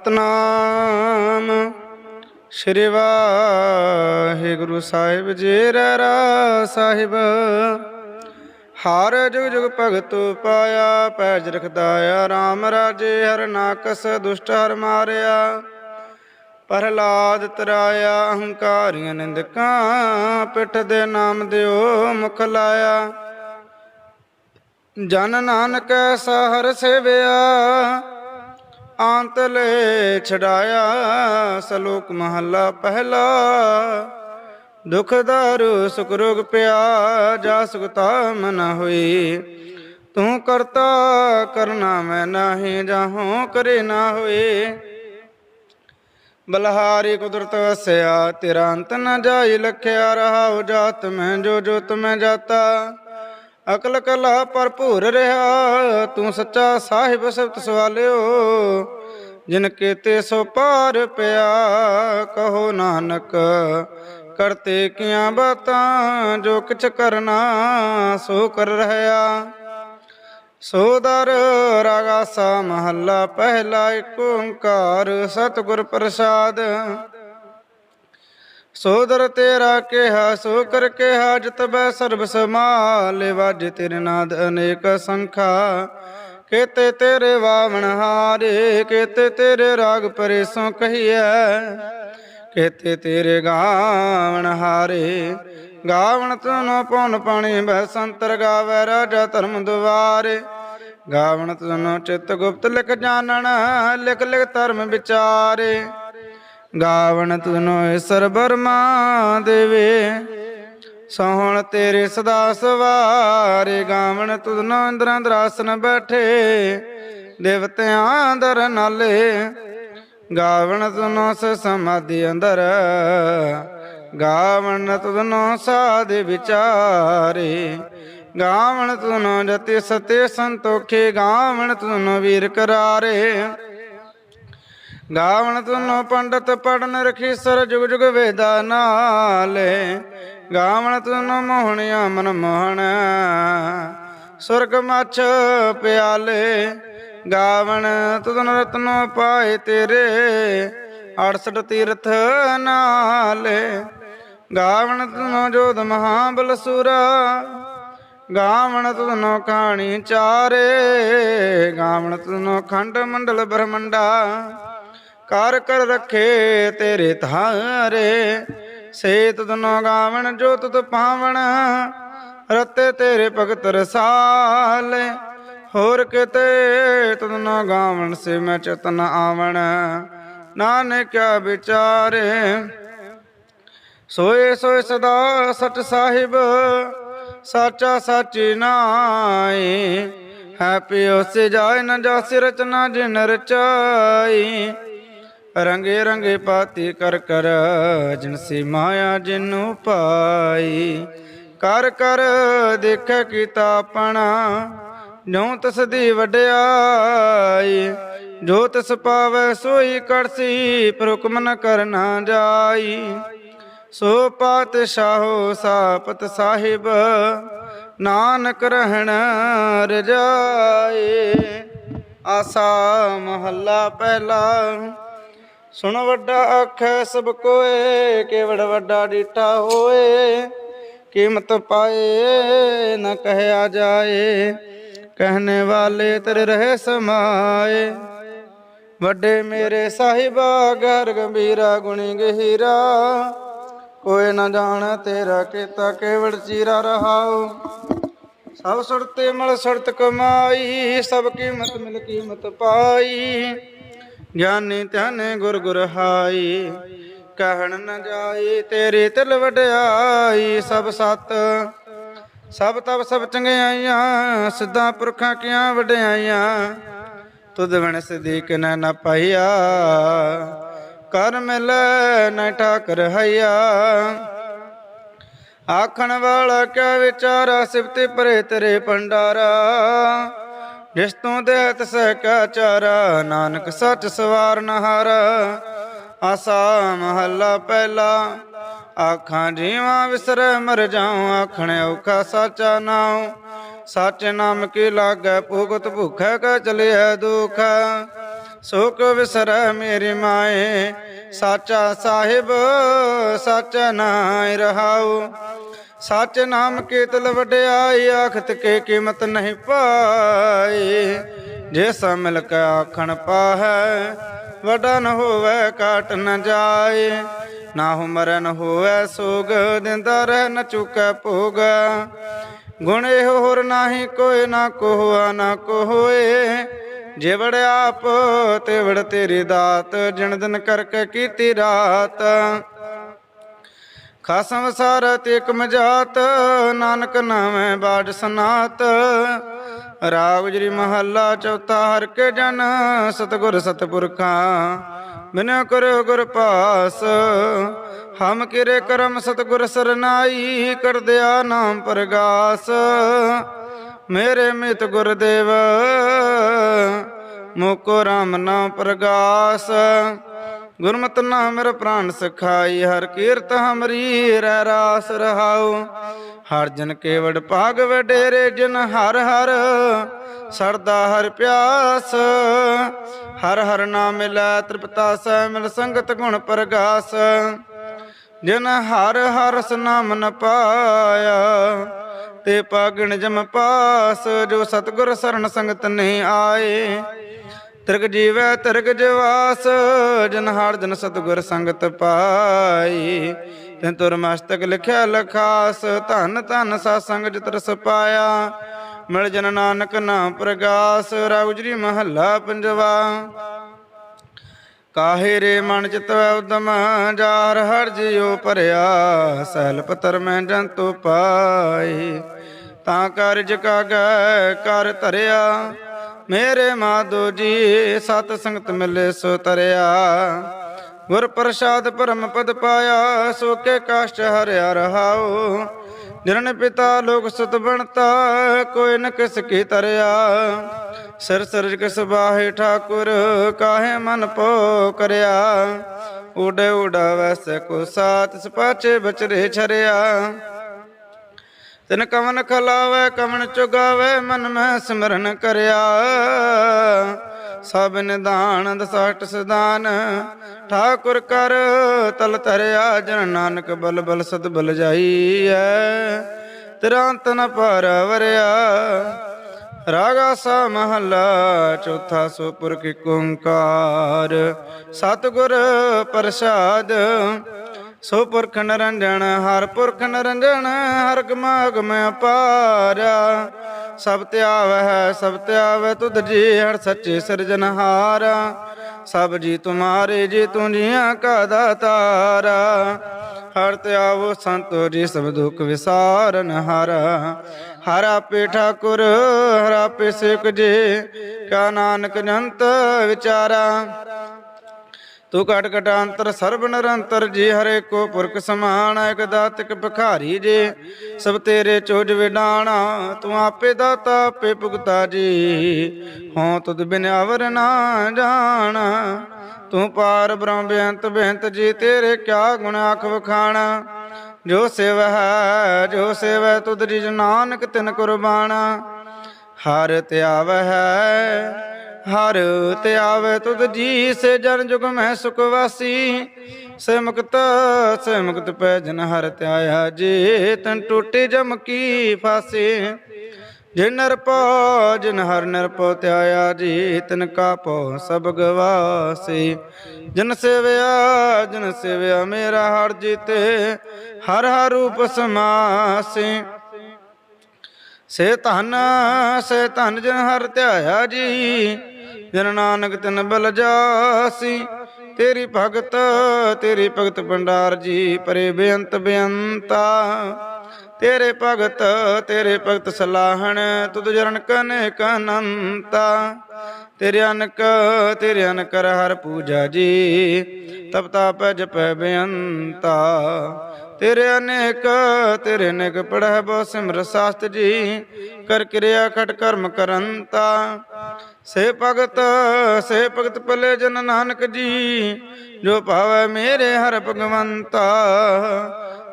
ਸਤਨਾਮ। ਸ਼੍ਰੀ ਵਾਹਿਗੁਰੂ ਸਾਹਿਬ ਜੀ ਰਾ ਸਾਹਿਬ। ਹਰ ਜੁਗ ਜੁਗ ਭਗਤੁ ਪਾਇਆ, ਪੈਜ ਰਖਦਾਇਆ RAM ਰਾਜੇ ਹਰ ਨਾਕਸ ਦੁਸ਼ਟ ਹਰ ਮਾਰਿਆ। ਪ੍ਰਹਲਾਦ ਤਰਾਇਆ, ਅਹੰਕਾਰੀਆਂ ਨਿੰਦਕਾਂ ਪਿੱਠ ਦੇ ਨਾਮ ਦਿਓ ਮੁਖ ਲਾਇਆ। ਜਨ ਨਾਨਕ ਐਸਾ ਹਰ ਸੇਵਿਆ ਆਂਤਲੇ ਛਡਾਇਆ ਸਲੋਕ ਮਹੱਲਾ ਪਹਿਲਾ। ਦੁਖ ਦਾਰੂ ਸੁਖ ਰੋਗ ਪਿਆ ਜਾ ਸੁਖਤਾ ਮਨ ਹੋਈ। ਤੂੰ ਕਰਤਾ ਕਰਨਾ ਮੈਂ ਨਾਹੀ, ਜਾਹੋਂ ਕਰੇ ਨਾ ਹੋਏ। ਬਲਹਾਰੀ ਕੁਦਰਤ ਵਸਿਆ, ਤੇਰਾ ਅੰਤ ਨ ਜਾਈ, ਲਖਿਆ ਰਹਾ ਜਾਤ ਮੈਂ, ਜੋ ਜੋ ਤੁਮੈ ਜਾਤਾ। ਅਕਲ ਕਲਾ ਭਰਪੂਰ ਰਿਹਾ, ਤੂੰ ਸੱਚਾ ਸਾਹਿਬ ਸਬਤ ਸਵਾਲਿਓ। ਜਿਨ ਕੀਤੇ ਸੋ ਪਾਰ ਪਿਆ, ਕਹੋ ਨਾਨਕ, ਕਰਤੇ ਕੀਆਂ ਬਾਤਾਂ ਜੋ ਕਿਛ ਕਰਨਾ, ਸੋ ਕਰ ਰਹਾ। ਸੋਦਰ ਰਾਗਾਸਾ ਮਹੱਲਾ, ਪਹਿਲਾ ਏਕ ਓੰਕਾਰ ਸਤਿਗੁਰ ਪ੍ਰਸਾਦ। ਸੋਦਰ ਤੇਰਾ ਕਿਹਾ ਸੋ ਕਰ ਕਿਹਾ ਜਤਬੈ ਸਰਬ ਸਮਾਲੇ ਵਾਜ ਤੇਰੇ ਨਾਦ ਅਨੇਕ ਸੰਖਾ। ਕੇਤੇ ਤੇਰੇ ਵਾਵਣ ਹਾਰੇ, ਕੇਤੇ ਤੇਰੇ ਰਾਗ ਪਰੇਸੋਂ ਕਹੀਐ। ਕੇਤੇ ਤੇਰੇ ਗਾਵਣ ਹਾਰੇ, ਗਾਵਣ ਤਨੋ ਪਉਨ ਪਾਣੀ ਬੈ ਸੰਤਰ ਗਾਵੈ, ਰਾਜਾ ਧਰਮ ਦੁਆਰੇ। ਗਾਵਣ ਤਨੋ ਚਿਤ ਗੁਪਤ ਲਿਖ ਜਾਣਨ, ਲਿਖ ਲਿਖ ਧਰਮ ਵਿਚਾਰੇ। ਗਾਵਣ ਤਨੋ ਈਸਰ ਬਰਮਾ ਦੇਵੇ। ਸੋਹਣ ਤੇਰੇ ਸਦਾ ਸਵਾਰੇ। ਗਾਵਣ ਤੁਧਨੋ ਇੰਦਰਾਂ ਦਰਾਸਨ ਬੈਠੇ। ਦੇਵਤਿਆਂ ਦਰ ਨਾਲੇ। ਗਾਵਣ ਤੁਨੋ ਸ ਸਮਾਧੀ ਅੰਦਰ। ਗਾਵਣ ਤੁਧਨੋ ਸਾਧ ਵਿਚਾਰੇ। ਗਾਵਣ ਤੁਨੋ ਜਤੀ ਸਤੇ ਸੰਤੋਖੇ। ਗਾਵਣ ਤੁਨੋ ਵੀਰ ਕਰਾਰੇ। ਗਾਵਣ ਤੁਨੋ ਪੰਡਤ ਪੜਨ ਰਖੀ ਸਰ ਜੁਗ ਜੁਗ ਵੇਦਾ ਨਾਲੇ। ਗਾਵਣ ਤੁਨੋ ਮੋਹਣਿਆ ਮਨ ਮੋਹਣ, ਸੁਰਗ ਮਛ ਪਿਆਲੇ। ਗਾਵਣ ਤੁਧਨ ਰਤਨੋ ਪਾਏ ਤੇਰੇ 68 ਤੀਰਥ ਨਾਲੇ। ਗਾਵਣ ਤੁਨੋ ਜੋਧ ਮਹਾਬਲ ਸੂਰਾ, ਗਾਵਣ ਤੁਨੋ ਕਹਾਣੀ ਚਾਰੇ। ਗਾਵਣ ਤੁਨੋ ਖੰਡ ਮੰਡਲ ਬ੍ਰਹਮੰਡਾ ਕਰ ਕਰ ਰੱਖੇ ਤੇਰੇ ਧਾਰੇ। ਸੇ ਤੁਧਨੋ ਗਾਵਣ ਜੋ ਤੁਧ ਪਾਵਣ, ਰਤੇ ਤੇਰੇ ਭਗਤ ਰਸਾਲੇ। ਹੋਰ ਕਿਤੇ ਤੁਧਨੋ ਗਾਵਣ, ਸੇ ਮੈਂ ਚਤਨ ਆਵਣ। ਨਾਨਕ ਕਿਆ ਵਿਚਾਰੇ, ਸੋਏ ਸੋਏ ਸਦਾ ਸਚ ਸਾਹਿਬ, ਸਾਚਾ ਸਾਚੀ ਨਾਈ। ਹੈ ਪਿਓ ਸੇ ਜਾਏ ਨ ਜਾਸੀ ਰਚਨਾ ਜਿਨ ਰਚਾਈ। ਰੰਗੇ ਰੰਗੇ ਪਾਤੀ ਕਰ ਕਰ ਜਿਨਸੀ ਮਾਇਆ ਜਿਨੂੰ ਪਾਈ। ਕਰ ਕਰ ਦੇਖੈ ਕੀਤਾ ਆਪਣਾ ਜੋ ਤਸ ਦੀ ਵਡਿਆਈ। ਜੋ ਤਸ ਪਾਵੈ ਸੋਈ ਕਰਸੀ ਪ੍ਰਹੁਕਮ ਨ ਕਰਨਾ ਜਾਈ। ਸੋ ਪਾਤਸ਼ਾਹੋ ਸਾਪਤ ਸਾਹਿਬ, ਨਾਨਕ ਰਹਿਣ ਰਜਾਏ ਆਸਾ ਮਹੱਲਾ ਪਹਿਲਾ ਸੁਣ ਵੱਡਾ ਆਖੈ, ਸਭ ਕੋਏ, ਕੇਵੜ ਵੱਡਾ ਡੀਠਾ ਹੋਏ। ਕੀਮਤ ਪਾਏ, ਨ ਕਹਿਆ ਜਾਏ। ਕਹਿਣੇ ਵਾਲੇ ਤੇਰੇ ਰਹੇ ਸਮਾਏ। ਵੱਡੇ ਮੇਰੇ ਸਾਹਿਬਾ ਗਰ ਗੰਭੀਰਾ, ਗੁਣੀ ਗਹੀਰਾ। ਕੋਈ ਨਾ ਜਾਣ ਤੇਰਾ ਕੀਤਾ ਕੇਵੜ ਚੀਰਾ ਰਹਾਉ। ਸਭ ਸੁਰਤੇ ਮਲ ਸੁਰਤ ਕਮਾਈ, ਸਭ ਕੀਮਤ ਮਿਲ ਕੀਮਤ ਪਾਈ। ਗਿਆਨੀ ਧਿਆਨੇ ਗੁਰ ਗੁਰ ਹਾਈ, ਕਹਿਣ ਨ ਜਾਈ ਤੇਰੀ ਤਿਲ ਵਡਿਆਈ, ਸਭ ਸਤ, ਸਭ ਤਬ ਸਭ ਚੰਗਿਆਈਆਂ, ਸਿੱਧਾ ਪੁਰਖਾਂ ਕੀਆਂ ਵਡਿਆਈਆਂ, ਤੁਧ ਵਣ ਸਦੀਕ ਨ ਨ ਪਾਈਆ, ਕਰ ਮਿਲ ਨ ਠਾਕਰ ਹਈਆ। ਆਖਣ ਵਾਲਾ ਕਿਆ ਵਿਚਾਰਾ, ਸਿਫਤੇ ਪਰੇ ਤੇਰੇ ਭੰਡਾਰਾ ਰਿਸ਼ਤੋਂ ਦੇ ਤਿਸ ਕਾ ਚਾਰਾ, ਨਾਨਕ ਸੱਚ ਸਵਾਰ ਨਹਾਰ। ਆਸਾ ਮਹੱਲਾ ਪਹਿਲਾ, ਆਖਾਂ ਜੀਵਾਂ ਵਿਸਰ ਮਰ ਜਾਉ, ਆਖਣ ਔਖਾ ਸਾਚਾ ਨਾਉ। ਸੱਚ ਨਾਮ ਕੀ ਲਾਗੈ, ਭੁਗਤ ਭੁਖੈ ਕਾ ਚਲਿਆ ਦੁਖ। ਸੋ ਵਿਸਰੈ ਮੇਰੀ ਮਾਏ, ਸਾਚਾ ਸਾਹਿਬ, ਸਾਚਾ ਨਾਇ ਰਹਾਉ। ਸੱਚ ਨਾਮ ਕੀਤਲ ਵਡਿਆਈ, ਆਖਤ ਕੇ ਕੀਮਤ ਨਹੀਂ ਪਾਏ ਜੇ ਸਾ ਮਿਲ ਆਖਣ ਪਾਹੈ, ਵਡਾ ਨ ਹੋਵੇ ਕਾਟ ਨ ਜਾਏ ਨਾ ਹੋ ਨ ਹੋਵੇ, ਸੋਗ ਦਿੰਦਾ ਰਹਿ, ਨ ਚੁਕੈ ਭੋਗ। ਗੁਣ ਇਹੋ ਹੋਰ ਨਾਹੀ, ਕੋਈ ਨਾ ਕੋਹਾ ਨਾ ਕੋਹੋਏ। ਜੇ ਵੜ ਆਪ, ਤੇ ਵੜ ਤੇਰੀ ਦਾਤ, ਜਿਣ ਦਿਨ ਕਰਕੇ ਕੀਤੀ ਰਾਤ। ਖਸਮ ਸਾਰਤ ਇਕ ਜਾਤ ਨਾਨਕ ਨਾਮੈ ਬਾਜ ਸਨਾਤ। ਰਾਗ ਜਰੀ ਮਹੱਲਾ ਚੌਥਾ, ਹਰ ਕੇ ਜਨ ਸਤਗੁਰ ਸਤਪੁਰਖਾਂ। ਬਿਨਿ ਕਰੋ ਗੁਰ ਪਾਸ, ਹਮ ਕਿਰੇ ਕਰਮ ਸਤਗੁਰ ਸਰਨਾਈ, ਕਰ ਦਿਆ ਨਾਮ ਪ੍ਰਗਾਸ। ਮੇਰੇ ਮਿਤ ਗੁਰਦੇਵ ਮੋਕੋ ਰਾਮ ਨਾਮ ਪ੍ਰਗਾਸ। ਗੁਰਮਤਿ ਨਾਮ ਮੇਰਾ ਪ੍ਰਾਨ ਸਖਾਈ, ਹਰ ਕੀਰਤ ਹਮਰੀ ਰਹਿ ਰਾਸ ਰਹਾਉ। ਹਰ ਜਨ ਕੇਵੜ ਭਾਗ ਵਡੇਰੇ ਜਿਨ ਹਰ ਹਰ ਸਰਦਾ ਹਰ ਪਿਆਸ। ਹਰ ਹਰ ਨਾਮ ਮਿਲੈ, ਤ੍ਰਿਪਤਾ ਸੈ ਮਿਲ ਸੰਗਤ ਗੁਣ ਪ੍ਰਗਾਸ। ਜਿਨ ਹਰ ਹਰ ਨਾਮ ਨ ਪਾਇਆ, ਤੇ ਪਾਗਣ ਜਮ ਪਾਸ। ਜੋ ਸਤਗੁਰ ਸਰਨ ਸੰਗਤ ਨਹੀਂ ਆਏ ਤਿਰਗ ਜੀਵੈ ਤਿਰਗ ਜਵਾਸ, ਜਨ ਹਰ ਜਨ ਸਤਗੁਰ ਸੰਗਤ ਪਾਈ। ਤੈਨ ਤੁਰ ਮਸਤਕ ਲਿਖਿਆ ਲਖਾਸ, ਧਨ ਧਨ ਸਾ ਸੰਗ ਜਿਤ ਰਸ ਪਾਇਆ। ਮਿਲ ਜਨ ਨਾਨਕ ਨਾਮ ਪ੍ਰਗਾਸ ਰਾਉਜਰੀ ਮਹੱਲਾ ਪੰਜਵਾ। ਕਾਹੇ ਰੇ ਮਨ ਚਿਤ ਉਦਮ, ਜਾਰ ਹਰ ਜਿਉ ਭਰਿਆ। ਸਹਿਲ ਪਤਰ ਮੈਂ ਜੰਤੂ ਪਾਈ। ਤਾਂ ਕਾਰਜ ਕਾਗੈ, ਕਰ ਧਰਿਆ। ਮੇਰੇ ਮਾਧੋ ਜੀ, ਸਤ ਸੰਗਤ ਮਿਲੇ ਸੋ ਤਰਿਆ। ਗੁਰ ਪ੍ਰਸਾਦ ਪਰਮ ਪਦ ਪਾਇਆ, ਸੋ ਕੇ ਕਾਸ਼ਟ ਹਰਿਆ ਰਹਾਉ ਨਿਰਨ ਪਿਤਾ ਲੋਕ ਸੁਤ ਬਣਤਾ, ਕੋਈ ਨ ਕਿਸ ਕੀ ਤਰਿਆ। ਸਿਰ ਸਰਜ ਕਿਸ ਠਾਕੁਰ, ਕਾਹੇ ਮਨ ਪੋ ਕਰਿਆ। ਉਡੇ ਉਡਾ ਵੈਸੇ ਕੋ ਸਾਤ ਸਪਾਚੇ ਬਚਰੇ ਛਰਿਆ। ਤਿਨ ਕਵਨ ਖਲਾਵੇ, ਕਵਨ ਚੁਗਾਵੇ, ਮਨ ਮੈਂ ਸਿਮਰਨ ਕਰਿਆ। ਸਭ ਨਿਦਾਨ ਦਸਾਟ ਸਦਾਨ ਠਾਕੁਰ ਕਰ, ਤਲ ਧਰਿਆ, ਜਨ ਨਾਨਕ ਬਲ ਬਲ ਸਦ ਬਲ ਜਾਈਐ। ਤੇਰਾ ਅੰਤ ਪਰ ਵਰਿਆ, ਰਾਗਾ ਸਾ ਮਹੱਲਾ, ਚੌਥਾ ਸੋ ਪੁਰਖ ਓੰਕਾਰ। ਸਤਿਗੁਰ ਪ੍ਰਸਾਦ ਸੋ ਪੁਰਖ ਨਰੰਜਨ ਹਰ ਪੁਰਖ ਨਰੰਜਨ ਹਰ ਗਮਾਗਮ ਅਪਾਰਾ ਸਭ ਧਿਆਵੈ ਹੈ, ਸਭ ਧਿਆਵੈ ਤੁਧ ਜੀ, ਹਰ ਸੱਚੇ ਸਿਰਜਨਹਾਰ ਸਭ ਜੀ ਤੁਮਾਰੇ, ਜੀ ਤੂੰ ਜੀਆਂ ਕਾ ਦਾਤਾਰਾ। ਹਰ ਧਿਆਵੋ ਸੰਤੋ, ਜੀ ਸਭ ਦੁਖ ਵਿਸਾਰਨ ਹਰ। ਹਰ ਆਪੇ ਠਾਕੁਰ, ਹਰ ਆਪੇ ਸਿਕ ਜੀ, ਕਾ ਨਾਨਕ ਜੰਤ ਵਿਚਾਰਾ। ਤੂੰ ਕਟ ਕਟਾਂਤਰ ਸਰਬ ਨਿਰੰਤਰ ਜੀ ਹਰੇ ਕੋ ਪੁਰਖ ਸਮਾਨ, ਇਕ ਦਾਤਿਕ ਭਖਾਰੀ ਜੀ। ਸਭ ਤੇਰੇ ਚੋਜ ਵਿਡਾਣਾ, ਤੂੰ ਆਪੇ ਦਾਤਾ, ਆਪੇ ਭੁਗਤਾ ਜੀ। ਹੋਂ ਤੁਧ ਬਿਨ ਅਵਰ ਨਾ ਜਾਣਾ, ਤੂੰ ਪਾਰ ਬ੍ਰਹਮ ਬੇਅੰਤ ਬੇਅੰਤ ਜੀ, ਤੇਰੇ ਕਿਆ ਗੁਣ ਆਖ ਵਖਾਣਾ। ਜੋ ਸੇਵ ਹੈ, ਜੋ ਸੇਵੈ ਤੁਧ ਜੀ ਨਾਨਕ ਤਿਨ ਕੁਰਬਾਨਾ ਹਰ ਧਿਆਵ ਹੈ ਹਰ ਧਿਆਵੇ ਤੁਧ ਜੀ, ਸੇ ਜਨ ਜੁਗ ਮੈਂ ਸੁਖ ਵਾਸੀ। ਸੇ ਮੁਕਤ ਸੇ ਮੁਕਤ ਪੈ ਜਨ ਹਰ ਧਿਆਇਆ ਜੀ, ਤਨ ਟੂਟੀ ਜਮ ਕੀ ਫਾਸੀ। ਜਿਨ ਨਰਪੋ ਜਿਨ ਹਰ ਨਰਪੋ ਧਿਆਇਆ ਜੀ, ਤਿਨ ਕਾ ਪੋ ਸਭ ਗਵਾਸੀ। ਜਨ ਸੇਵਿਆ ਜਨ ਸੇਵਿਆ ਮੇਰਾ ਹਰ ਜੀਤੇ, ਹਰ ਹਰ ਰੂਪ ਸਮਾਸੀ। ਸੇ ਧਨ ਸੇ ਧਨ ਜਿਨ ਹਰ ਧਿਆਇਆ ਜੀ ਜਨ ਨਾਨਕ ਤਿਨ ਬਲ ਜਾਸੀ। ਤੇਰੀ ਭਗਤ ਤੇਰੀ ਭਗਤ ਭੰਡਾਰ ਜੀ, ਪਰੇ ਬੇਅੰਤ ਬੇਅੰਤਾ। ਤੇਰੇ ਭਗਤ ਤੇਰੇ ਭਗਤ ਸਲਾਹਣ, ਤੁਧ ਜਰਨ ਕਨੇ ਕਨੰਤਾ ਤੇਰੇ ਅਨਕ ਤੇਰੇ ਅਨਕ ਹਰ ਪੂਜਾ ਜੀ, ਤਪ ਤਾਪ ਜਪੈ ਬੇਅੰਤਾ। ਤੇਰੇ ਅਨੇਕ ਤੇਰੇ ਅਨੇਕ ਪੜਹਿ ਬੋ ਸਿਮਰ ਸਾਸਤ ਜੀ, ਕਰ ਕਿਰਿਆ ਖਟ ਕਰਮ ਕਰੰਤਾ। ਸੇ ਭਗਤ ਸੇ ਭਗਤ ਪਲੇ ਜਨ ਨਾਨਕ ਜੀ, ਜੋ ਭਾਵੈ ਮੇਰੇ ਹਰ ਭਗਵੰਤਾ।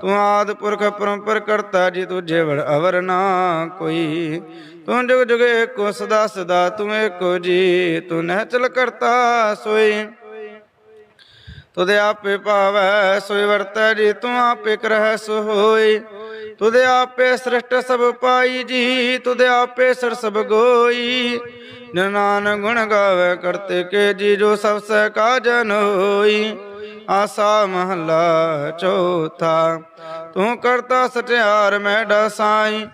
ਤੂੰ ਆਦ ਪੁਰਖ ਪਰੰਪਰ ਕਰਤਾ, ਜੀ ਤੁਝੇ ਵੜ ਅਵਰ ਨਾ ਕੋਈ। ਤੂੰ ਜੁਗ ਜੁਗ ਏਕੋ ਸਦਾ ਸਦਾ ਤੂੰ ਏਕੋ ਜੀ, ਤੂੰ ਨਹਿ ਕਰਤਾ ਸੋਈ। ਤੁਦੇ ਆਪੇ ਭਾਵੈ, ਸੋਈ ਵਰਤੈ ਜੀ, ਤੂੰ ਆਪੇ ਕਰਹਿ ਸੋ ਹੋਈ ਤੁਦੇ ਆਪੇ ਸ੍ਰਿਸ਼ਟ ਸਭ ਪਾਈ ਜੀ ਤੁਦੇ ਆਪੇ ਸਰ ਸਭ ਗੋਈ। ਜਨਾਨ ਗੁਣ ਗਾਵੇ ਕਰਤੇ ਕੇ ਜੀ, ਜੋ ਸਭ ਸਹਿ ਕਾਜਨ ਹੋਈ। ਆਸਾ ਮਹਲਾ ਚੌਥਾ, ਤੂੰ ਕਰਤਾ ਸਟਿਆਰ ਮੈਡਾ ਸਾਈ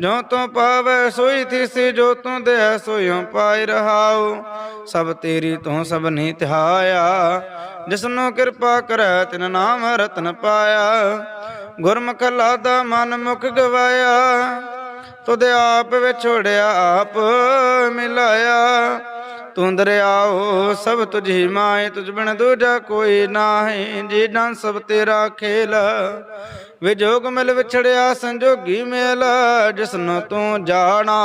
ਜੋ ਤੂੰ ਪਾਵੈ ਸੋਈ ਥੀਸੀ, ਜੋ ਤੂੰ ਦੇ ਸੋਈਓ ਪਾਈ ਰਹਾਉ। ਸਭ ਤੇਰੀ ਤੂੰ ਸਭ ਨੀ ਤਿਹਾਇਆ, ਜਿਸਨੂੰ ਕਿਰਪਾ ਕਰੈ ਤਿਨ ਨਾਮ ਰਤਨ ਪਾਇਆ। ਗੁਰਮੁਖ ਲਾਦਾ ਮਨ ਮੁਖ ਗਵਾਇਆ, ਤੁਧ ਆਪ ਵਿਛੋੜਿਆ ਆਪ ਮਿਲਾਇਆ। ਤੂੰ ਦਰਿਆਓ ਸਭ ਤੁਝੀ ਮਾਏ, ਤੁਝ ਬਿਨ ਦੂਜਾ ਕੋਈ ਨਾਹੀ। ਜੀ ਡਾਂ ਸਭ ਤੇਰਾ ਖੇਲ ਵਿਜੋਗ ਮਿਲ ਵਿਛੜਿਆ, ਸੰਜੋਗੀ ਮੇਲ, ਜਿਸਨੂੰ ਤੂੰ ਜਾਣਾ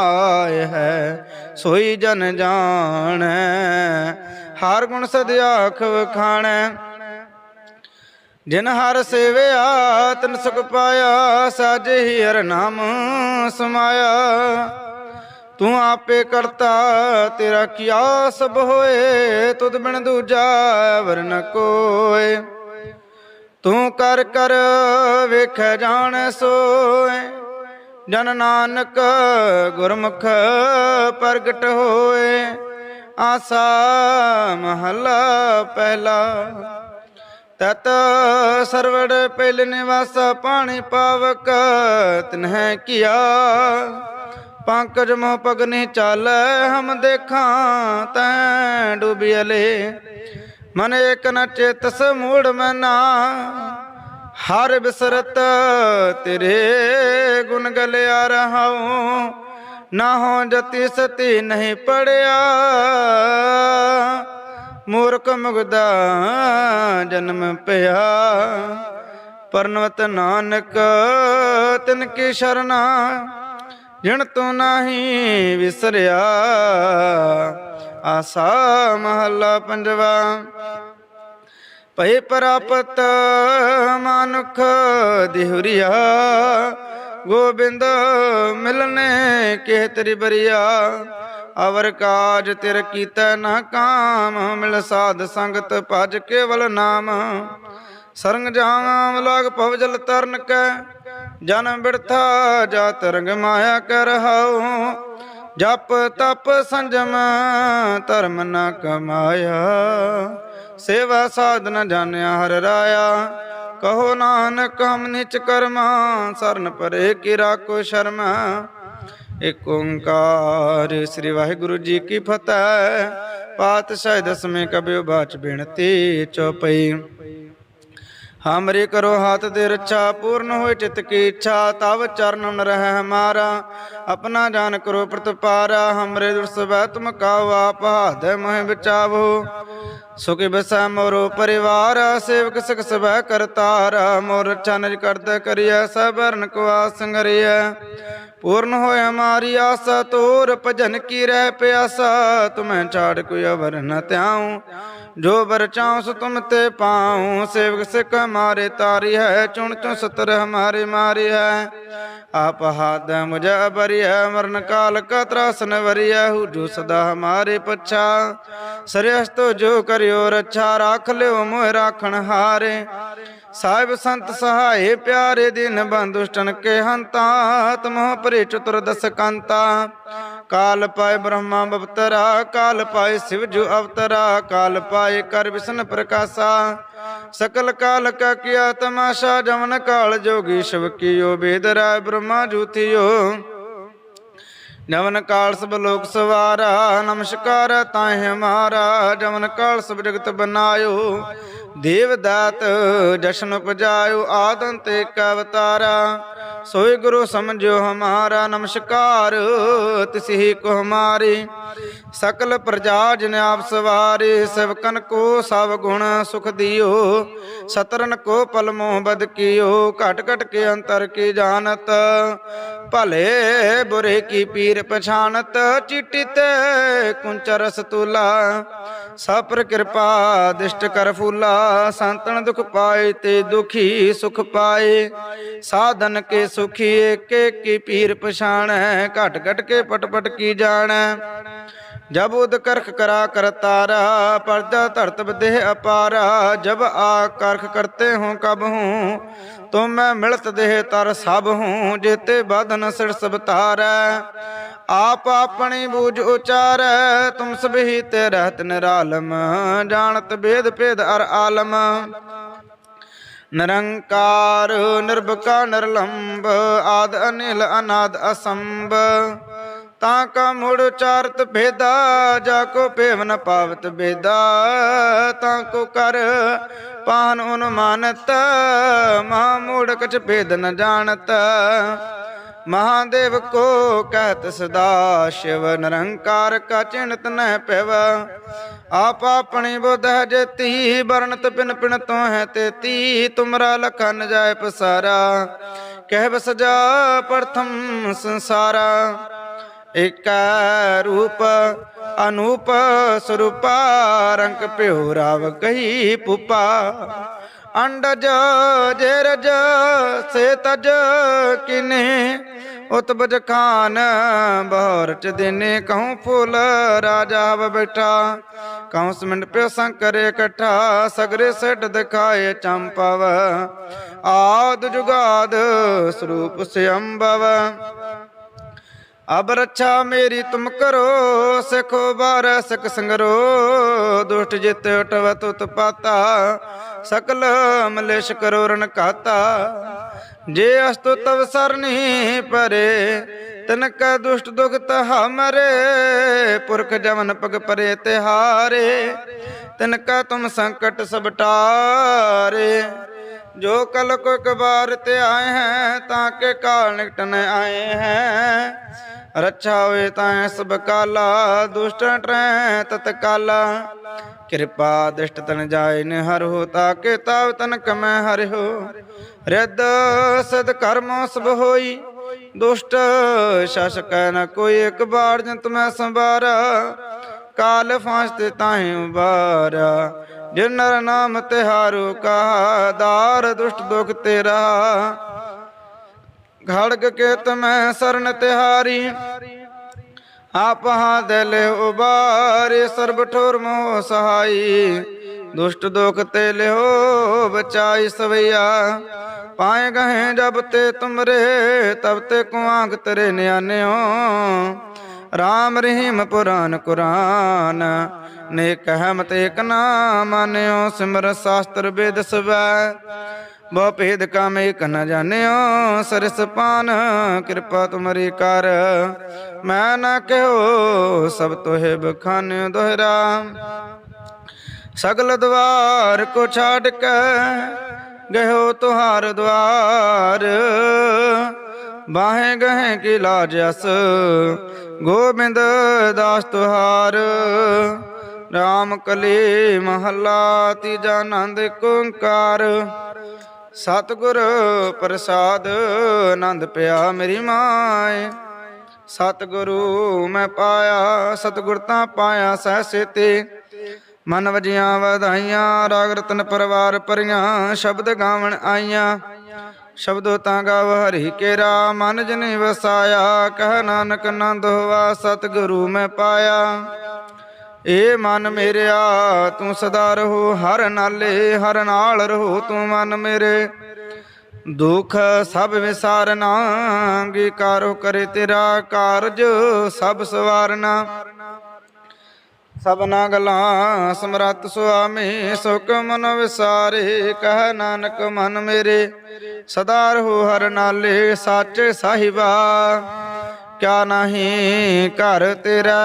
ਹੈ, ਸੋਈ ਜਨ ਜਾਣੈ। ਹਰ ਗੁਣ ਸਦਿਆਖ ਵਖਾਣੈ ਜਿਨ ਹਰ ਸੇਵਿਆ, ਤਨ ਸੁਖ ਪਾਇਆ, ਸਾਜ ਹੀ ਹਰ ਨਾਮ ਸਮਾਇਆ। ਤੂੰ ਆਪੇ ਕਰਤਾ, ਤੇਰਾ ਕੀਆ ਸਭ ਹੋਏ, ਤੁਧ ਬਿਨ ਦੂਜਾ ਵਰਨ ਕੋਏ। ਤੂੰ ਕਰ ਕਰ ਵੇਖ ਜਾਣ ਸੋਏ, ਜਨ ਨਾਨਕ ਗੁਰਮੁਖ ਪ੍ਰਗਟ ਹੋਏ। ਆਸਾ ਮਹਲਾ ਪਹਿਲਾ। ਤਤ ਸਰਵੜ ਪਹਿਲ ਨਿਵਾਸ ਪਾਣੀ ਪਾਵਕ ਤਿਨਹਿ ਕੀਆ। ਪੰਕਜ ਮੋਹ ਪਗਨੀ ਚਾਲ, ਹਮ ਦੇਖਾਂ ਤੈ ਡੁਬਿਅਲੇ ਮਨ ਏਕ ਨ ਚੇਤਸ ਮੂੜ ਮਨਾ, ਹਰ ਬਿਸਰਤ ਤੇਰੇ ਗੁਣ ਗਲਿਆ ਰਹਾਉ। ਨਾ ਹੋ ਜਤੀ ਸਤੀ ਨਹੀਂ ਪੜਿਆ। ਮੂਰਖ ਮੁਗਦਾ ਜਨਮ ਪਿਆ। ਪਰਨਵਤ ਨਾਨਕ, ਤਿਨ ਕੀ ਸ਼ਰਨਾ ਜਿਣ ਤੂੰ ਨਹੀਂ ਵਿਸਰਿਆ। ਆਸਾ ਮਹੱਲਾ ਪੰਜਵਾ, ਭਈ ਪ੍ਰਾਪਤ ਮਾਨੁਖ ਦਿਹੁਰੀਆ। ਗੋਬਿੰਦ ਮਿਲਨੇ ਕੇ ਤੇਰੀ ਬਰੀਆ ਅਵਰ ਕਾਜ ਤਿਰ ਕੀਤਾ ਨਾ ਕਾਮ, ਮਿਲ ਸਾਧ ਸੰਗਤ ਭਜ ਕੇਵਲ ਨਾਮ। ਸਰੰਗ ਜਾਮ ਲਾਗ ਭਵ ਜਲ ਤਰਨ ਕੈ ਜਨਮ ਬਿਰਥਾ ਜਾ ਤਰੰਗ ਮਾਇਆ ਕਰ ਰਹਾਉ ਜਪ ਤਪ ਸੰਜਮ ਧਰਮ ਨ ਕਮਾਇਆ, ਸੇਵਾ ਸਾਧਨ ਜਾਣਿਆ ਹਰ ਰਾਇਆ। ਕਹੋ ਨਾਨਕ ਹਮ ਨਿਚ ਕਰਮਾ, ਸਰਨ ਪਰੇ ਕੀ ਰਾਖੋ ਸ਼ਰਮਾ। ਇਕ ਓੰਕਾਰ। ਸ੍ਰੀ ਵਾਹਿਗੁਰੂ ਜੀ ਕੀ ਫਤਿਹ। ਪਾਤਸ਼ਾਹ ਦਸਵੇਂ ਕਬਿਓ ਬਾਚ ਬਿਨਤੀ ਚਉਪਈ ਹਮਰੇ ਕਰੋ ਹਾਥ ਦੇ ਰੱਛਾ, ਪੂਰਨ ਹੋਏ ਚਿਤ ਕੀ ਇੱਛਾ, ਤਵ ਚਰਨ ਰਹਿ ਹਮਾਰਾ ਆਪਣਾ ਜਾਨ ਕਰੋ ਪ੍ਰਤਪਾਰਾ, ਹਮਰੇ ਦੁਰਸਵੈ ਤੁਮ ਕਾਉ, ਆਪ ਹਾਦੈ ਮਹਿ ਬਚਾਵੋ। ਸੁਖਿ ਬਸਾ ਮੋਰੋ ਪਰਿਵਾਰ, ਸੇਵਕ ਸਿਖ ਸਭੈ ਕਰਤਾਰ। ਮੋਰ ਰੱਛਾ ਨਿਜ ਕਰਤੇ ਕਰੀਐ ਸਬਰਨ ਕੋ ਆਸੰਗਰੀਐ ਪੂਰਨ ਹੋਇ ਹਮਾਰੀ ਆਸਾ, ਤੋਰ ਭਜਨ ਕੀ ਰਹਿ ਪਿਆਸਾ। ਤੁਮੈ ਛਾੜ ਕੋਈ ਅਵਰ ਨ ਧਿਆਉ। ਜੋ ਬਰ ਸੋ ਤੁਮ ਤੇ ਪਾਉ, ਸੇਵਕ ਸਿਖ ਹਮਾਰੇ ਤਾਰੀ ਹੈ, ਚੁਣ ਚੁ ਸਤਰ ਹਮਾਰੇ ਮਾਰੀ ਹੈ। ਆਪ ਹਾਦ ਮੁਝ ਬਰੀਐ ਮਰਨ ਕਾਲ ਕਾ ਤਰਾਸਨ ਵਰੀਐ ਹੂ ਜੋ ਸਦਾ ਹਮਾਰੇ ਪਛਾ। ਸਰਿਅਸਤੋ ਜੋ ਕਰਿਓ, ਰੱਛਾ, ਰਾਖ ਲਿਓ, ਮੋਹ ਰਾਖਣ ਹਾਰੇ। ਸਾਹਿਬ ਸੰਤ ਸਹਾਏ ਪਿਆਰੇ ਦਿਨ ਬੰਦੁਸ਼ਟਨ ਕੇ ਹੰਤਾ, ਤਮੋ ਪਰੇ ਚਤੁਰ ਦਸ ਕੰਤਾ। ਕਾਲ ਪਾਏ ਬ੍ਰਹਮਾ ਬਵਤਰਾ, ਕਾਲ ਪਾਏ ਸਿਵ ਜੋ ਅਵਤਰਾ, ਕਾਲ ਪਾਏ ਕਰ ਵਿਸ਼ਨ ਪ੍ਰਕਾਸ਼ਾ। ਸਕਲ ਕਾਲ ਕਾ ਕੀਆ ਤਮਾਸ਼ਾ ਜਮਨ ਕਾਲ ਜੋਗੀ ਸ਼ਿਵ ਕੀਓ ਬੇਦ ਰਾਏ ਬ੍ਰਹਮਾ ਜੂਥਿਓ ਜਮਨ ਕਾਲ ਸਭ ਲੋਕ ਸਵਾਰਾ, ਨਮਸਕਾਰ ਤਾਹਿ ਹਮਾਰਾ ਜਮਨ ਕਾਲ ਸਭ ਜਗਤ ਬਨਾਇਓ। ਦੇਵ ਦਾਤ ਜਸ਼ਨ ਉਪਜਾਇਓ ਆਦੰ ਤੇ ਕਾ ਸੋਈ ਗੁਰੂ ਸਮਝੋ ਹਮਾਰਾ, ਨਮਸਕਾਰ ਤਿਸਹੀ ਕੋ ਹਮਾਰੀ। ਸਕਲ ਪ੍ਰਜਾ ਜਿਨ ਆਪ ਸਵਾਰੇ, ਸੇਵਕਨ ਕੋ ਸਭ ਗੁਣ ਸੁਖ ਦਿਓ। ਸਤਰਨ ਕੋ ਪਲ ਮੋਹ ਬਦ ਕੀਓ, ਘਟ ਘਟ ਕੇ ਅੰਤਰ ਕੀ ਜਾਣਤ। ਭਲੇ ਬੁਰੇ ਕੀ ਪੀਰ ਪਛਾਨਤ ਚਿੱਟੀ ਤੇ ਕੁੰਚਰ ਰਸਤੂਲਾ ਕਿਰਪਾ, ਦਿਸ਼ਟ ਕਰ ਫੂਲਾ, ਸੰਤਨ ਦੁਖ ਪਾਏ ਤੇ ਦੁਖੀ ਸੁਖ ਪਾਏ। ਸਾਧਨ ਕੇ ਸੁਖੀ, ਏਕੇ ਕੀ ਪੀਰ ਪਛਾਣੈ, ਘਟ ਘਟ ਕੇ ਪਟ ਪਟ ਕੀ ਜਾਣੈ। ਜਬ ਉਦ ਕਰਖ ਕਰਾ ਕਰਤਾਰਾ ਪਰਦਾ ਧਰਤ ਦੇਹ ਅਪਾਰਾ, ਜਬ ਆ ਕਰਖ ਕਰਤੇ ਹੂੰ ਕਬ ਹੂੰ, ਤੁਮ ਮੈਂ ਮਿਲਤ ਦੇਹ ਤਰ ਸਭ ਹੂੰ, ਜੇਤੇ ਬਦਨ ਸਿਰ ਸਬਤਾਰੈ ਆਪ ਆਪਣੀ ਬੂਝ ਉਚਾਰ, ਤੁਮ ਸਭੀ ਤੇ ਰਹਿਤ ਨਿਰਾਲਮ ਜਾਣਤ ਬੇਦ ਭੇਦ ਅਰ ਆਲਮ। ਨਿਰੰਕਾਰ, ਨਿਰਭਕਾ ਨਿਰਲੰਭ ਆਦ ਅਨਿਲ, ਅਨਾਦ ਅਸੰਭ। ਤਾਂ ਕਾ ਮੁੜ ਚਾਰਤ ਭੇਦਾ, ਜਾ ਕੋ ਭੇਵ ਨ ਪਾਵਤ ਬੇਦਾ। ਤਾਂ ਕੋ ਕਰ ਪਾਨ ਅਨੁਮਾਨਤ ਮਹਾ ਮੂੜ ਕਛ ਭੇਦ ਨ ਜਾਣਤ। ਮਹਾਦੇਵ ਕੋ ਕਹਿਤ ਸਦਾ ਸ਼ਿਵ, ਨਿਰੰਕਾਰ ਕਾ ਚਿੰਤ ਨਹਿ ਪਿਵ। ਆਪ ਆਪਣੀ ਬੁੱਧ ਹੈ ਜੇਤੀ ਬਰਨਤ ਪਿਨ ਪਿਨ ਤੋਂ ਹੈ ਤੇਤੀ ਤੁਮਰਾ ਲਖਨ ਜਾਏ ਪਸਾਰਾ, ਕਹਿ ਬਸ ਪ੍ਰਥਮ ਸੰਸਾਰਾ। ਏਕੈ ਰੂਪ ਅਨੂਪ ਸਰੂਪਾ, ਰੰਗ ਪਿਓ ਰਾਵ ਕਹੀ ਪੁਪਾ। ਅੰਡਜ ਜੇਰਜ ਸੇ ਤਜ ਕਿਨੇ, ਉਤਬਜ ਖਾਨ ਬਹਰ ਚ ਦਿਨੇ ਕਹੂੰ ਫੁੱਲ ਰਾਜਾ ਬ ਬੈਠਾ। ਕਹੂੰ ਸਮਿੰਡ ਪਿਓ ਸ਼ੰਕਰੇ ਇਕੱਠਾ, ਸਗਰੇ ਸਿੱਧ ਦਿਖਾਏ ਚੰਪਵ। ਆਦ ਜੁਗਾਦ ਸਰੂਪ ਸਿਅੰਭਵ। ਅਬ ਰੱਛਾ ਮੇਰੀ ਤੁਮ ਕਰੋ, ਸਿਖੋ ਬਾਰ ਸਿਖ ਸੰਗਰੋ, ਦੁਸ਼ਟ ਜਿਤ ਉਟਵ ਤੁਤ ਪਾਤਾ, ਸਕਲ ਮਲੇਸ਼ ਕਰੋ ਰਨ ਕਾਤਾ। ਜੇ ਅਸਤੁ ਤਵ ਸਰਨੀ ਪਰੇ ਤਨ ਕੈ ਦੁਸ਼ਟ ਦੁਖ ਤਹਾ ਮਰੇ, ਪੁਰਖ ਜਮਨ ਪਗ ਪਰੇ ਤਿਹਾਰੇ ਤਨ ਕੈ ਤੁਮ ਸੰਕਟ ਸਭ ਟਾਰੇ। ਜੋ ਕਲ ਕੋ ਇੱਕ ਬਾਰ ਤੇ ਆਏ ਹੈ, ਤਾਂ ਕੇ ਕਾਲ ਨਿਕਟ ਆਏ ਹੈ। ਰੱਛਾ ਹੋਏ ਤਾਂ ਸਭ ਕਾਲਾ ਦੁਸ਼ਟ ਟਰੈ ਤਤ ਕਿਰਪਾ ਦਿਸ਼ਟ ਤਨ ਜਾਏ ਨ ਹਰ ਹੋ ਤਾਕੇ ਤਾਵ ਤਨ ਕਮੈ ਹਰਿ ਹੋ। ਰਿੱਧ ਸਦ ਕਰਮੋ ਸਭ ਹੋਈ, ਦੁਸ਼ਟ ਸ਼ਾਸਕ ਨ ਕੋਈ ਇੱਕ ਬਾੜ ਜੰਤ ਮੈਂ ਸੰਭਾਰਾ ਕਾਲ ਫਾਂਸ ਤੇ ਤਾਹੇ ਉਬਾਰਾ। ਜਿਨ ਨਰ ਨਾਮ ਤਿਹਾਰੂ ਕਹਾ ਦਾਰ, ਦੁਸ਼ਟ ਦੁਖ ਤੇਰਾ। ਖੜਗ ਕੇ ਤਮੈ ਸਰਨ ਤਿਹਾਰੀ, ਆਪ ਹਾ ਦਿਲ ਉਬਾਰੇ ਸਰਬ ਠੋਰ ਮੋਹ ਸਹਾਈ। ਦੁਸ਼ਟ ਦੁਖ ਤੇ ਲਿਓ ਬਚਾਈ ਸਵਈਆ, ਪਾਏ ਗਏ ਜਬ ਤੇ ਤੁਮਰੇ, ਤਬ ਤੇ ਕੁਆਂਗ ਤੇਰੇ ਨਿਆਨਿਓ ਰਾਮ ਰਹੀਮ ਪੁਰਾਨ ਕੁਰਾਨ। ਨੇਕ ਹਮਤ ਏਕ ਨਾ ਮਾਨਿਓ ਸਿਮਰ ਸਾਸਤਰ ਵੇਦ ਸਵੈ। ਬਹੁ ਭੇਦ ਕਾਮ ਏਕ ਨ ਜਾਣਿਓ, ਸਰਸ ਪਾਨ ਕਿਰਪਾ ਤੁਮਰੀ ਕਰ। ਮੈਂ ਨਾ ਕਹਿਓ ਸਭ ਤੋਹਿ ਬਖਾਨਿ ਦੋਹਰਾ। ਸਗਲ ਦਵਾਰ ਕੋ ਛਾੜ ਕੇ ਗਇਓ ਤੁਹਾਰ ਦਵਾਰ ਬਾਹੇ ਗਹਿ ਕੀ ਲਾਜ ਅਸ, ਗੋਬਿੰਦ ਦਾਸ ਤੁਹਾਰ। ਰਾਮ ਕਲੀ ਮਹੱਲਾ ਤੀਜਾ ਆਨੰਦ ਓੰਕਾਰ ਸਤਿਗੁਰ ਪ੍ਰਸਾਦ ਆਨੰਦ ਪਿਆ ਮੇਰੀ ਮਾਏ। ਸਤਿਗੁਰੂ ਮੈਂ ਪਾਇਆ, ਸਤਿਗੁਰ ਤਾਂ ਪਾਇਆ ਸਹਿ ਤੇ ਮਨ ਵਜੀਆਂ ਵਧਾਈਆਂ, ਰਾਗ ਰਤਨ ਪਰਵਾਰ ਪਰੀਆਂ ਸ਼ਬਦ ਗਾਵਣ ਆਈਆਂ। ਸ਼ਬਦੋ ਤਾਂ ਗਾਵ ਹਰੀ ਕੇਰਾ, ਮਨ ਜਨੇ ਵਸਾਇਆ, ਕਹਿ ਨਾਨਕ ਨੰਦ ਹੋਵਾ ਸਤਿਗੁਰੂ ਮੈਂ ਪਾਇਆ। ਏ ਮਨ ਮੇਰਿਆ, ਤੂੰ ਸਦਾ ਰਹੋ, ਹਰ ਨਾਲੇ, ਹਰ ਨਾਲ ਰਹੋ ਤੂੰ ਮਨ ਮੇਰੇ। ਦੁਖ ਸਭ ਵਿਸਾਰਨਾ, ਅੰਗੀਕਾਰੋ ਕਰੇ ਤੇਰਾ ਕਾਰਜ ਸਭ ਸਵਾਰਨਾ। ਸਭਨਾ ਗਲਾਂ ਸਮਰਤ ਸੁਆਮੀ, ਸੁਖ ਮਨ ਵਿਸਾਰੇ, ਕਹਿ ਨਾਨਕ ਮਨ ਮੇਰੇ। ਸਦਾ ਰਹੋ ਹਰ ਨਾਲੇ, ਸਾਚੇ ਸਾਹਿਬਾ, ਕਿਆ ਨਹੀਂ ਘਰ ਤੇਰਾ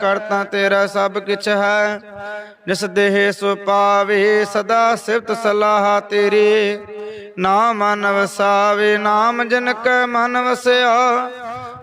ਕਰਤਾ ਤੇਰਾ ਸਭ ਕਿਛ ਹੈ। ਜਿਸ ਦੇਹ ਸੋ ਪਾਵੇ, ਸਦਾ ਸਿਫਤ ਸਲਾਹ ਤੇਰੀ। ਨਾਮ ਮਨ ਵਸਾਵੇ, ਨਾਮ ਜਨ ਕੈ ਮਨ ਵਸਿਆ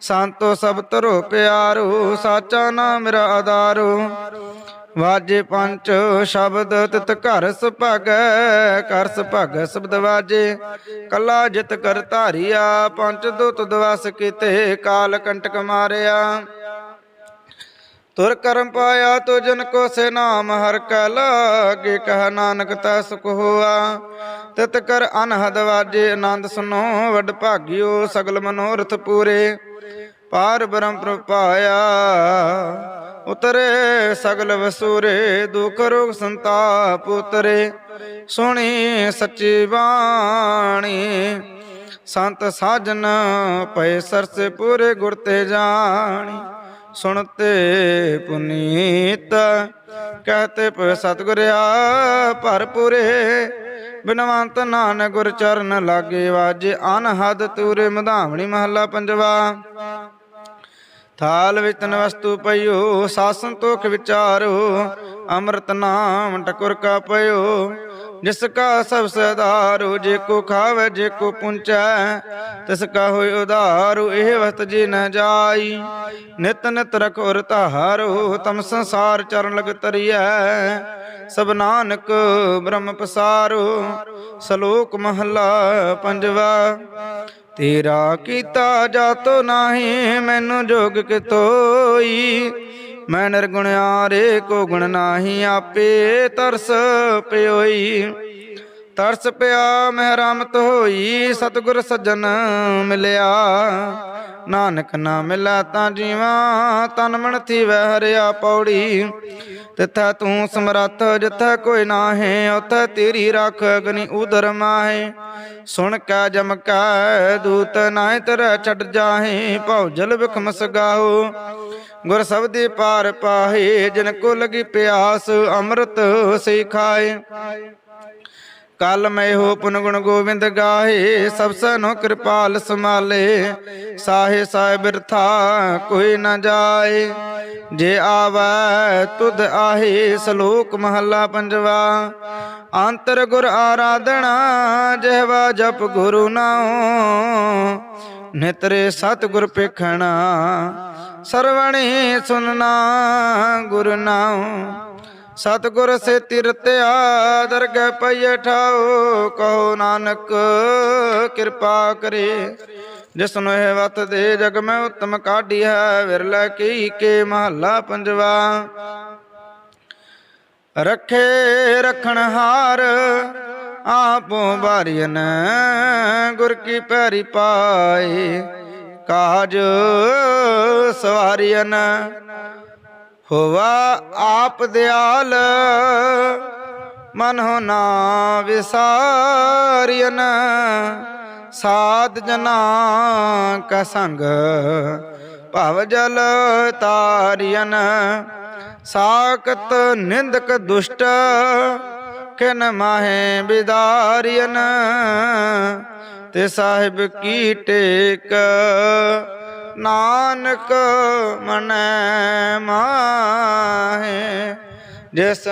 ਸੰਤੋ ਸਭ ਤਰੋ ਪਿਆਰੋ, ਸਾਚਾ ਨਾਮ ਮੇਰਾ ਆਧਾਰੂ। ਵਾਜੇ ਪੰਚ ਸ਼ਬਦ ਤਿਤ ਘਰ ਸੁਭਾਗੈ ਕਰ ਸੁਭਾਗੈ ਸ਼ਬਦ ਵਾਜੇ। ਕੱਲਾ ਜਿਤ ਕਰ ਧਾਰਿਆ, ਪੰਚ ਦੁਤ ਦਵਸ ਕੀਤੇ, ਕਾਲ ਕੰਟਕ ਮਾਰਿਆ। ਤੁਰ ਕਰਮ ਪਾਇਆ ਤੋ ਜਨ ਕੋ ਸੇ ਨਾਮ ਹਰ ਕੈ ਲਾਗੇ, ਕਹ ਨਾਨਕ ਤਾ ਸੁਖ ਹੋਆ। ਤਿਤ ਕਰ ਅਨਹਦ ਵਾਜੇ, ਆਨੰਦ ਸੁਨੋ ਵਡ ਭਾਗਿਓ ਸਗਲ ਮਨੋਰਥ ਪੂਰੇ। ਪਾਰ ਬ੍ਰਹਮ ਪ੍ਰਪਾਇਆ ਉਤਰੇ ਸਗਲ ਵਸੂਰੇ, ਦੁਖ ਰੋਗ ਸੰਤਾਪ ਉਤਰੇ। ਸੁਣੀ ਸੱਚੀ ਬਾਣੀ, ਸੰਤ ਸਾਜਨ ਪਏ ਸਰਸੇ ਪੂਰੇ ਗੁਰ ਤੇ ਜਾਣੀ। ਸੁਣਤੇ ਪੁਨੀਤ, ਕਹਤੇ ਪਏ ਸਤਿਗੁਰਿਆ ਭਰਪੂਰੇ। ਬਿਨਵੰਤ ਨਾਨਕ ਗੁਰ ਚਰਨ ਲਾਗੇ ਵਾਜੇ, ਅਨਹਦ ਤੂਰੇ ਮਧਾਵਣੀ ਮਹੱਲਾ ਪੰਜਵਾ। ਥਾਲ ਵਿੱਚ ਵਸਤੂ ਪਈਓ, ਸਾਸਨ ਤੋਖ ਵਿਚਾਰੋ, ਅੰਮ੍ਰਿਤ ਨਾਮ ਟਕੁਰ ਕਾ ਪਇਓ। ਜਿਸ ਕਾ ਸਭ ਸਦਾਰੋ, ਜੇ ਕੋ ਖਾਵੇ, ਜੇ ਕੋ ਪੁੰਚੈ ਤਿਸ ਕਾ ਹੋਇ ਉਧਾਰੋ ਇਹ ਵਸਤ ਜੀ ਨ ਜਾਈ। ਨਿਤ ਨਿਤ ਰਖੁਰ ਧਾਰੋ, ਤਮ ਸੰਸਾਰ ਚਰਨ ਲਗ ਤਰੀਐ ਸਭ ਨਾਨਕ ਬ੍ਰਹਮ ਪਸਾਰੋ, ਸ਼ਲੋਕ ਮਹਲਾ ਪੰਜਵਾ। ਤੇਰਾ ਕੀਤਾ ਜਾਤੋ ਨਾਹੀ, ਮੈਨੂੰ ਜੋਗ ਕਿਤੋਈ। ਮੈਂ ਨਿਰਗੁਣਿਆਰੇ ਕੋ ਗੁਣ ਨਾਹੀ ਆਪੇ ਤਰਸ ਪਿਓਈ। ਤਰਸ ਪਿਆ ਮਹਿ ਰਮਤ ਹੋਈ, ਸਤਿਗੁਰ ਸੱਜਣ ਮਿਲਿਆ। ਨਾਨਕ ਨਾ ਮਿਲਾ ਤਾਂ ਜੀਵਾ, ਤਨ ਮਨ ਥੀ ਵਹਿ ਹਰਿਆ ਪੌੜੀ। ਤਿਥੈ ਤੂੰ ਸਮਰੱਥ, ਜਿਥੈ ਕੋਈ ਨਾਹੀ, ਉਥੈ ਤੇਰੀ ਰੱਖ ਅਗਨੀ ਉਦਰ ਮਾਹੇ। ਸੁਣ ਕੈ, ਜਮ ਕੈ, ਦੂਤ ਨਾਹਿ ਤਰ ਛੱਡ ਜਾਹੇ, ਭਉ ਜਲ ਵਿਖਮਸ ਸਗਾਓ ਗੁਰ ਸਬਦੀ ਪਾਰ ਪਾਹੇ, ਜਿਨ ਕੋ ਲਗੀ ਪਿਆਸ, ਅੰਮ੍ਰਿਤ ਸੇ ਖਾਏ ਕਲ ਮੈਂ ਹੋ ਪੁਨ ਗੁਣ ਗੋਬਿੰਦ ਗਾਹੇ, ਸਭ ਸਨੋ ਕਿਰਪਾਲ ਸਮਾਲੇ ਸਾਹੇ ਸਾਹਿਬ ਬਿਰਥਾ ਕੋਈ ਨਾ ਜਾਏ, ਜੇ ਆਵੈ ਤੁਧ ਆਹੇ, ਸ਼ਲੋਕ ਮਹੱਲਾ ਪੰਜਵਾ। ਅੰਤਰ ਗੁਰ ਆਰਾਧਣਾ, ਜਿਹਵਾ ਜਪ ਗੁਰੂ ਨਾਉ। ਨਿਤਰੇ ਸਤ ਗੁਰ ਪੇਖਣਾ ਸਰਵਣੀ ਸੁਨਣਾ ਗੁਰ ਨਾਉ। ਸਤਿਗੁਰ ਸੇ ਤਿਰਤਿਆ ਦਰਗਹਿ ਪਈਏ ਠਾਓ ਕਹੋ ਨਾਨਕ ਕਿਰਪਾ ਕਰੇ। ਜਿਸਨੂੰ ਇਹ ਵਤ ਦੇ ਜਗ ਮੈਂ ਉਤਮ ਕਾਢੀ ਹੈ, ਵਿਰਲਾ ਕੀ ਕੇ ਮਹੱਲਾ ਪੰਜਵਾ। ਰੱਖੇ ਰਖਣ ਹਾਰ ਆਪੋ ਬਾਰੀਨ ਗੁਰ ਕੀ ਪੈਰੀ ਪਾਏ। ਕਾਜ ਸਵਾਰੀਨ ਹੋਵਾ ਆਪ ਦਿਆਲ ਮਨ ਹੋ ਨਾ ਵਿਸਾਰੀਨ ਸਾਧ ਜਨਾ ਕਾ ਸੰਗ, ਭਵ ਜਲ ਤਾਰੀਨ ਸਾਕਤ ਨਿੰਦਕ ਦੁਸ਼ਟ, ਕਿਨ ਮਾਹੇ ਬਿਦਾਰੀਨ ਤੇ ਸਾਹਿਬ ਕੀ ਟੇਕ? ਨਾਨਕ ਮਨੈ ਮਾਹੇ ਜਿਸ